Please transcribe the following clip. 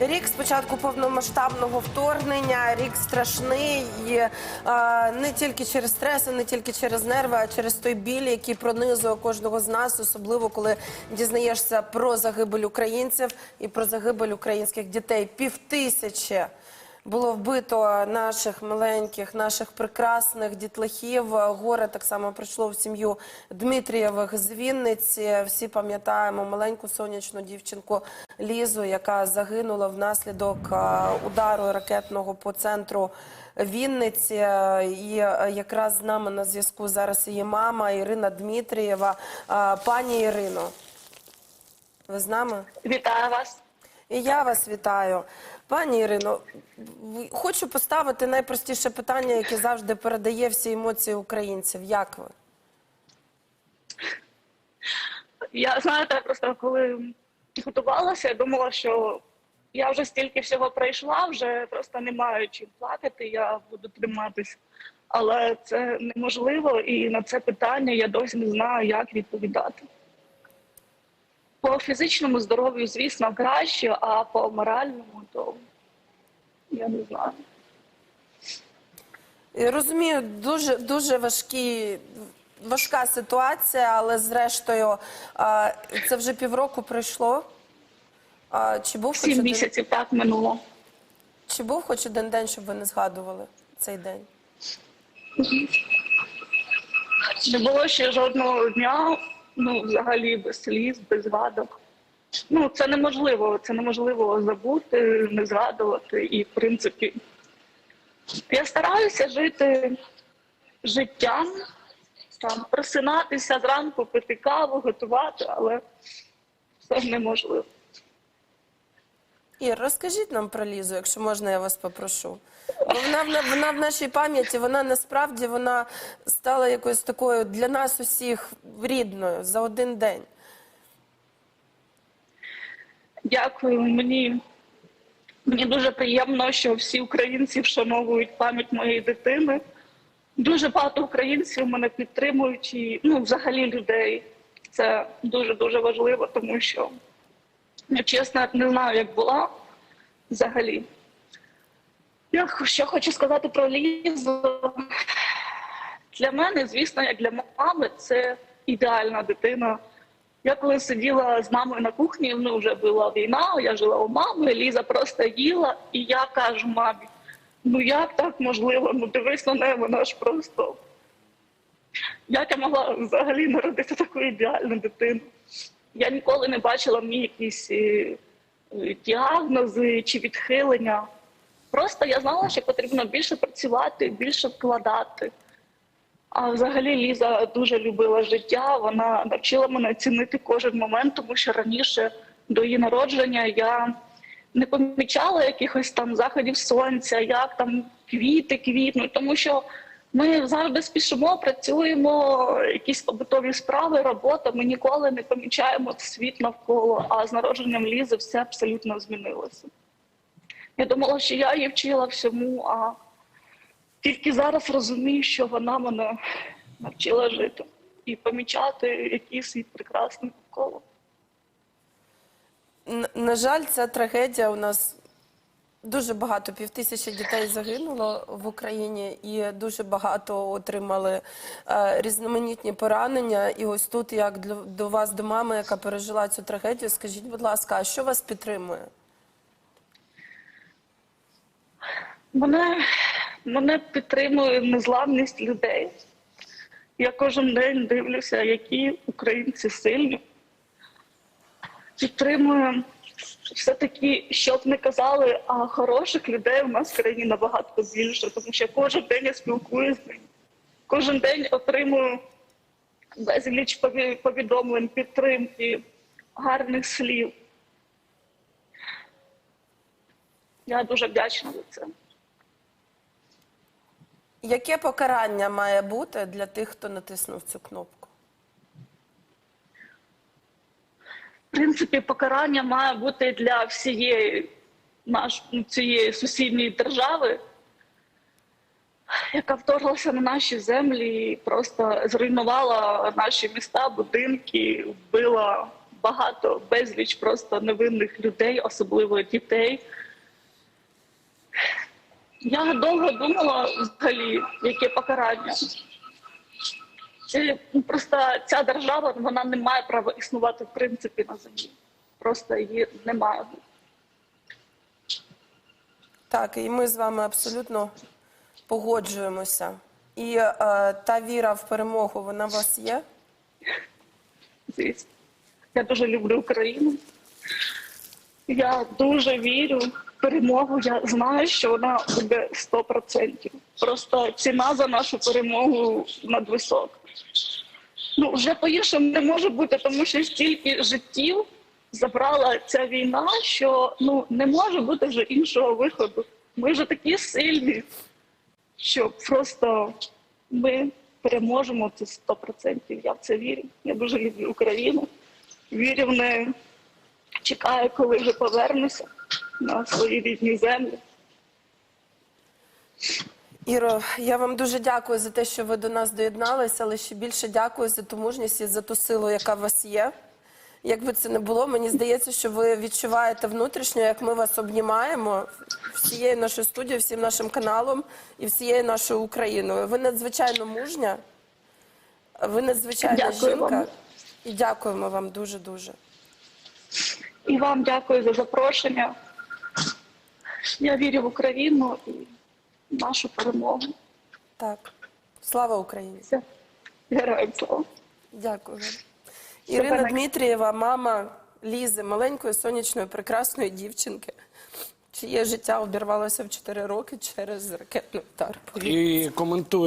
Рік спочатку повномасштабного вторгнення, рік страшний, і, е, не тільки через стреси, не тільки через нерви, а через той біль, який пронизує кожного з нас, особливо коли дізнаєшся про загибель українців і про загибель українських дітей. Півтисячі було вбито наших маленьких, наших прекрасних дітлахів. Горе так само прийшло в сім'ю Дмитрієвих з Вінниці. Всі пам'ятаємо маленьку сонячну дівчинку Лізу, яка загинула внаслідок е, удару ракетного по центру Вінниці. І е, якраз з нами на зв'язку зараз її мама Ірина Дмитрієва. Е, Пані Ірино, ви з нами? Вітаю вас. І я вас вітаю. Пані Ірино, хочу поставити найпростіше питання, яке завжди передає всі емоції українців. Як ви? Я знаєте, просто коли готувалася, я думала, що я вже стільки всього пройшла, вже просто не маю чим плакати, я буду триматись. Але це неможливо, і на це питання я досі не знаю, як відповідати. По фізичному здоров'ю, звісно, краще, а по моральному, то я не знаю. І Розумію, дуже дуже важкі. Важка ситуація, але зрештою це вже півроку пройшло. Чи був, хоч Сім один, місяців так минуло. чи був хоч один день, щоб ви не згадували цей день? Не було ще жодного дня, ну взагалі без сліз, без згадок. Ну це неможливо. Це неможливо забути, не згадувати. І в принципі, я стараюся жити життям, там просинатися зранку, пити каву, готувати, але це неможливо. Ір, розкажіть нам про Лізу, якщо можна, я вас попрошу. Бо вона, в вона в нашій пам'яті, вона насправді вона стала якоюсь такою для нас усіх рідною за один день. Дякую. Мені, мені дуже приємно, що всі українці вшановують пам'ять моєї дитини. Дуже багато українців мене підтримують і ну, взагалі людей. Це дуже дуже важливо, тому що я чесно не знаю, як була взагалі. Я що хочу сказати про Лізу. Для мене, звісно, як для мами, це ідеальна дитина. Я коли сиділа з мамою на кухні, ну вже була війна, я жила у мами, Ліза просто їла, і я кажу мамі: ну як так можливо? Ну дивись на неї, вона ж просто. Як я могла взагалі народити таку ідеальну дитину? Я ніколи не бачила в ній якісь е, е, діагнози чи відхилення. Просто я знала, що потрібно більше працювати, більше вкладати. А взагалі Ліза дуже любила життя. Вона навчила мене цінити кожен момент, тому що раніше до її народження я не помічала якихось там заходів сонця, як там квіти квітнуть, тому що ми завжди спішимо, працюємо, якісь побутові справи, робота. Ми ніколи не помічаємо світ навколо. А з народженням Лізи все абсолютно змінилося. Я думала, що я її вчила всьому, а тільки зараз розумію, що вона мене навчила жити і помічати, який світ прекрасний навколо. На жаль, ця трагедія у нас дуже багато півтисячі дітей загинуло в Україні, і дуже багато отримали е, різноманітні поранення. І ось тут, як до вас, до мами, яка пережила цю трагедію, скажіть, будь ласка, а що вас підтримує? Мене, мене підтримує незламність людей. Я кожен день дивлюся, які українці сильні. Підтримую все-таки, щоб не казали, а хороших людей у нас в країні набагато більше, тому що кожен день я спілкуюся з ними. Кожен день отримую безліч повідомлень, підтримки, гарних слів. Я дуже вдячна за це. Яке покарання має бути для тих, хто натиснув цю кнопку? В принципі, покарання має бути для всієї наш, ну, цієї сусідньої держави, яка вторглася на наші землі і просто зруйнувала наші міста, будинки, вбила багато безліч просто невинних людей, особливо дітей. Я довго думала взагалі, яке покарання. Це ну, просто ця держава вона не має права існувати в принципі на землі. Просто її немає. Так, і ми з вами абсолютно погоджуємося. І е, та віра в перемогу, вона у вас є? звісно. Я дуже люблю Україну. Я дуже вірю в перемогу. Я знаю, що вона буде 100%. Просто ціна за нашу перемогу надвисока. Ну, вже по-іншому не може бути, тому що стільки життів забрала ця війна, що ну не може бути вже іншого виходу. Ми вже такі сильні, що просто ми переможемо це 100%. Я в це вірю. Я дуже люблю Україну. Вірю в неї. Чекаю, коли вже повернуся на свої рідні землі. Іро, я вам дуже дякую за те, що ви до нас доєдналися, але ще більше дякую за ту мужність і за ту силу, яка у вас є. Як би це не було, мені здається, що ви відчуваєте внутрішньо, як ми вас обнімаємо всією нашою студією, всім нашим каналом і всією нашою Україною. Ви надзвичайно мужня, ви надзвичайна Дякую жінка. вам. І дякуємо вам дуже дуже. І вам дякую за запрошення. Я вірю в Україну в нашу перемогу. Так, слава Україні! Все. Героям слава. Дякую. Ірина Супер. Дмитрієва, мама Лізи, маленької сонячної прекрасної дівчинки, чиє життя обірвалося в 4 роки через ракетний удар. І коментує